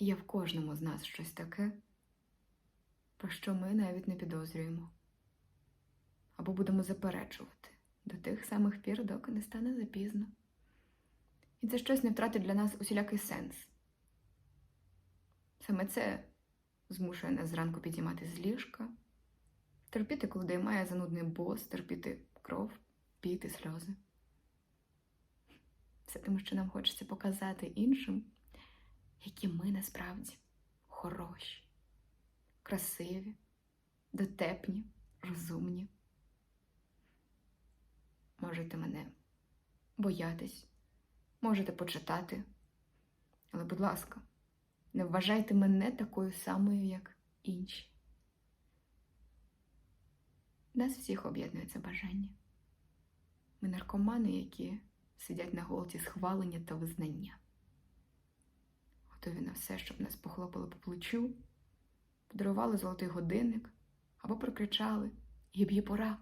Є в кожному з нас щось таке, про що ми навіть не підозрюємо, або будемо заперечувати до тих самих пір, доки не стане запізно. І це щось не втратить для нас усілякий сенс. Саме це змушує нас зранку підіймати з ліжка, терпіти, коли доймає занудний бос, терпіти кров, піти сльози. Все тому, що нам хочеться показати іншим, які ми насправді хороші, красиві, дотепні, розумні. Можете мене боятись, можете почитати, але, будь ласка, не вважайте мене такою самою, як інші. Нас всіх об'єднує це бажання. Ми наркомани, які сидять на голці схвалення та визнання. Готові на все, щоб нас похлопали по плечу, подарували золотий годинник або прокричали «Їб'є пора.